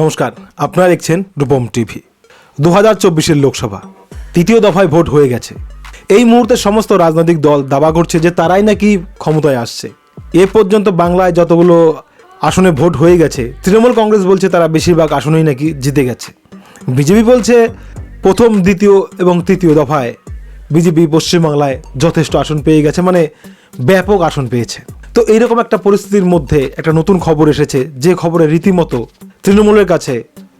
নমস্কার, আপনারা দেখছেন রূপম টিভি। দু হাজার চব্বিশের লোকসভা, তৃতীয় দফায় ভোট হয়ে গেছে। এই মুহূর্তে সমস্ত রাজনৈতিক দল দাবা করছে যে তারাই নাকি ক্ষমতায় আসছে। এ পর্যন্ত বাংলায় যতগুলো আসনে ভোট হয়ে গেছে, তৃণমূল কংগ্রেস বলছে তারা বেশিরভাগ আসনেই নাকি জিতে গেছে। বিজেপি বলছে প্রথম, দ্বিতীয় এবং তৃতীয় দফায় বিজেপি পশ্চিমবাংলায় যথেষ্ট আসন পেয়ে গেছে মানে ব্যাপক আসন পেয়েছে। তো এইরকম একটা পরিস্থিতির মধ্যে একটা নতুন খবর এসেছে, যে খবরে রীতিমতো তৃণমূলের কাছে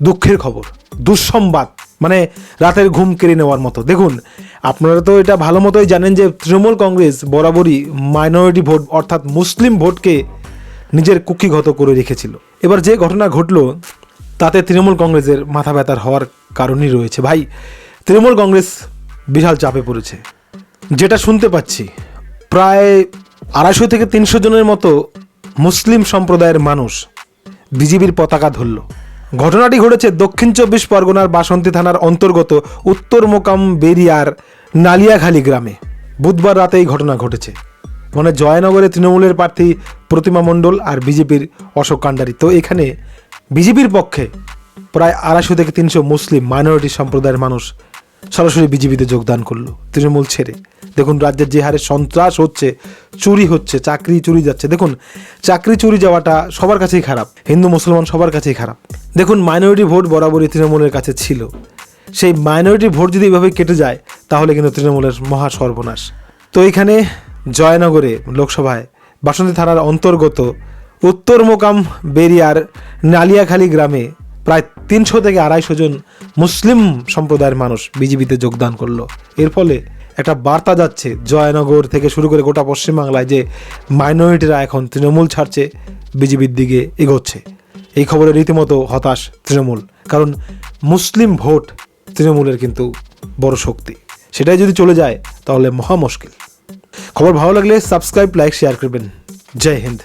দুঃখের খবর, দুঃসংবাদ মানে রাতের ঘুম কেড়ে নেওয়ার মতো। দেখুন, আপনারা তো এটা ভালো মতোই জানেন যে তৃণমূল কংগ্রেস বরাবরই মাইনরিটি ভোট অর্থাৎ মুসলিম ভোটকে নিজের কুক্ষিগত করে রেখেছিল। এবার যে ঘটনা ঘটলো, তাতে তৃণমূল কংগ্রেসের মাথা ব্যথার হওয়ার কারণই রয়েছে। ভাই, তৃণমূল কংগ্রেস বিশাল চাপে পড়েছে। যেটা শুনতে পাচ্ছি, প্রায় আড়াইশো থেকে তিনশো জনের মতো মুসলিম সম্প্রদায়ের মানুষ বিজিবির পতাকা ধরল। ঘটনাটি ঘটেছে দক্ষিণ চব্বিশ পরগনার বাসন্তী থানার অন্তর্গত উত্তর মোকাম বেরিয়ার নালিয়াখালী গ্রামে। বুধবার রাতে এই ঘটনা ঘটেছে। মানে জয়নগরে তৃণমূলের প্রার্থী প্রতিমা মণ্ডল আর বিজেপির অশোক কান্ডারি। তো এখানে বিজেপির পক্ষে প্রায় আড়াইশো থেকে তিনশো মুসলিম মাইনরিটি সম্প্রদায়ের মানুষ সরাসরি বিজেপিতে যোগদান করল। তৃণমূল ছেড়ে। দেখুন, রাজ্যের যে হারে সন্ত্রাস হচ্ছে, চুরি হচ্ছে, চাকরি চুরি যাচ্ছে। দেখুন, চাকরি চুরি যাওয়াটা সবার কাছেই খারাপ। হিন্দু, মুসলমান সবার কাছেই খারাপ। দেখুন মাইনরিটি ভোট বরাবরই তৃণমূলের কাছে ছিল। সেই মাইনরিটি ভোট যদি এভাবে কেটে যায়, তাহলে কিন্তু তৃণমূলের মহা সর্বনাশ। তো এখানে জয়নগরে লোকসভায় বাসন্তী থানার অন্তর্গত উত্তর মোকাম বেরিয়ার নালিয়াখালী গ্রামে প্রায় তিনশো থেকে আড়াইশো জন মুসলিম সম্প্রদায়ের মানুষ বিজেপিতে যোগদান করল। এর ফলে একটা বার্তা যাচ্ছে জয়নগর থেকে শুরু করে গোটা পশ্চিমবাংলায় যে মাইনরিটিরা এখন তৃণমূল ছাড়ছে বিজেপির দিকে এগোচ্ছে। এই খবরে রীতিমতো হতাশ তৃণমূল, কারণ মুসলিম ভোট তৃণমূলের কিন্তু বড় শক্তি। সেটাই যদি চলে যায়, তাহলে মহা মুশকিল। খবর ভালো লাগলে সাবস্ক্রাইব, লাইক, শেয়ার করবেন। জয় হিন্দ।